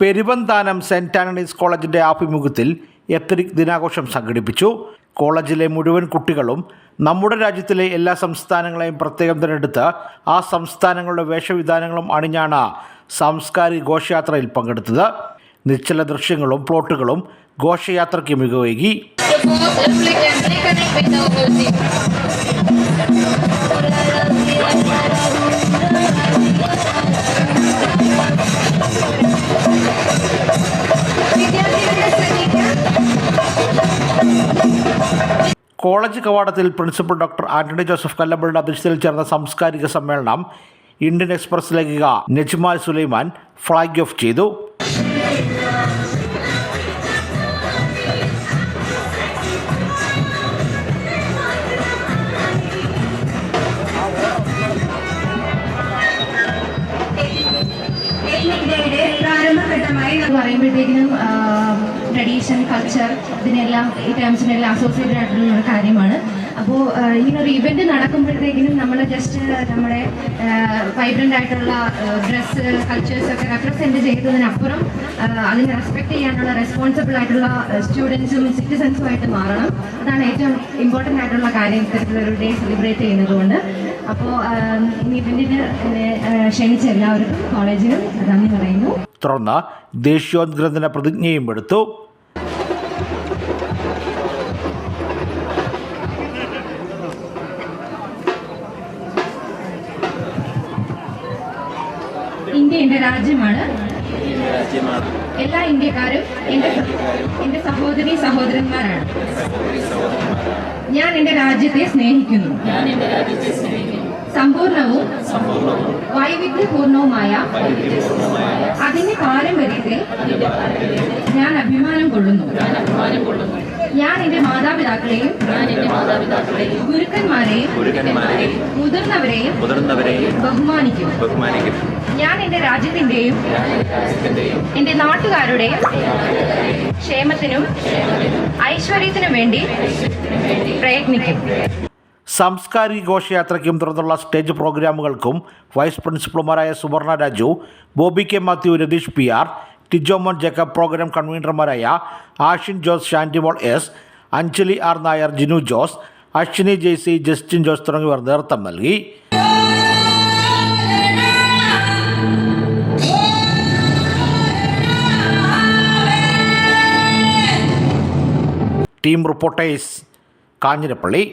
Peruvanthanam saint Antony's കോളേജിന്റെ ആഭിമുഖ്യത്തിൽ ethnic ദിനാഘോഷം സംഘടിപ്പിച്ചു. കോളേജിലെ മുഴുവൻ കുട്ടികളും നമ്മുടെ രാജ്യത്തിലെ എല്ലാ സംസ്ഥാനങ്ങളെയും പ്രത്യേകം തിരഞ്ഞെടുത്ത് ആ സംസ്ഥാനങ്ങളുടെ വേഷവിധാനങ്ങളും അണിഞ്ഞാണ് സാംസ്കാരിക ഘോഷയാത്രയിൽ പങ്കെടുത്തത്. നിശ്ചല ദൃശ്യങ്ങളും പ്ലോട്ടുകളും ഘോഷയാത്രയ്ക്ക് മികവേകി. കോളേജ് കവാടത്തിൽ പ്രിൻസിപ്പൽ ഡോക്ടർ ആന്റണി ജോസഫ് കല്ലമ്പളുടെ അധ്യക്ഷതയിൽ ചേർന്ന സാംസ്കാരിക സമ്മേളനം ഇന്ത്യൻ എക്സ്പ്രസ് ലേഖിക നജ്മാൽ സുലൈമാൻ ഫ്ലാഗ് ഓഫ് ചെയ്തു. പറയുമ്പോഴത്തേക്കിനും ട്രഡീഷൻ കൾച്ചർ ഇതിനെല്ലാം ഈ ടേംസിനെല്ലാം അസോസിയേറ്റഡ് ആയിട്ടുള്ള ഒരു കാര്യമാണ്. അപ്പോൾ ഇങ്ങനൊരു ഇവന്റ് നടക്കുമ്പോഴത്തേക്കിനും നമ്മൾ ജസ്റ്റ് നമ്മുടെ വൈബ്രന്റ് ആയിട്ടുള്ള ഡ്രസ്സ് കൾച്ചേഴ്സ് ഒക്കെ റെപ്രസെന്റ് ചെയ്തതിനപ്പുറം അതിനെ റെസ്പെക്ട് ചെയ്യാനുള്ള റെസ്പോൺസിബിൾ ആയിട്ടുള്ള സ്റ്റുഡൻസും സിറ്റിസൺസും ആയിട്ട് മാറണം. അതാണ് ഏറ്റവും ഇമ്പോർട്ടന്റ് ആയിട്ടുള്ള കാര്യം. ഇത്തരത്തിലൊരു ഡേ സെലിബ്രേറ്റ് ചെയ്യുന്നത് കൊണ്ട് അപ്പോൾ ക്ഷണിച്ച എല്ലാവർക്കും കോളേജിനും നന്ദി പറയുന്നു. തുടർന്ന് ദേശീയോദ്ഗ്രഥന പ്രതിജ്ഞയും എടുത്തു. ഇന്ത്യ എന്റെ രാജ്യമാണ്. എല്ലാ ഇന്ത്യക്കാരും എന്റെ എന്റെ സഹോദരി സഹോദരന്മാരാണ്. ഞാൻ എന്റെ രാജ്യത്തെ സ്നേഹിക്കുന്നു. സമ്പൂർണവും വൈവിധ്യപൂർണവുമായ അതിന്റെ പാരമ്പര്യത്തിൽ ഞാൻ അഭിമാനം കൊള്ളുന്നു. ഞാൻ എന്റെ മാതാപിതാക്കളെയും ഗുരുക്കന്മാരെയും മുതിർന്നവരെയും ബഹുമാനിക്കും. ബഹുമാനിക്കും. ഞാൻ എന്റെ രാജ്യത്തിന്റെയും എന്റെ നാട്ടുകാരുടെയും ക്ഷേമത്തിനും ഐശ്വര്യത്തിനും വേണ്ടി പ്രയത്നിക്കും. സാംസ്കാരിക ഘോഷയാത്രയ്ക്കും തുടർന്നുള്ള stage പ്രോഗ്രാമുകൾക്കും vice പ്രിൻസിപ്പൽമാരായ Suvarna Raju Bobby K Mathew Ratheesh P R Tijomon Jacob programme കൺവീനർമാരായ Ashin Jose Shantimol S Anjali R Nair Jinu Jose Ashwini Jaicy Justin Jose തുടങ്ങിയവർ നേതൃത്വം നൽകി. Team reporters Kanjirappally.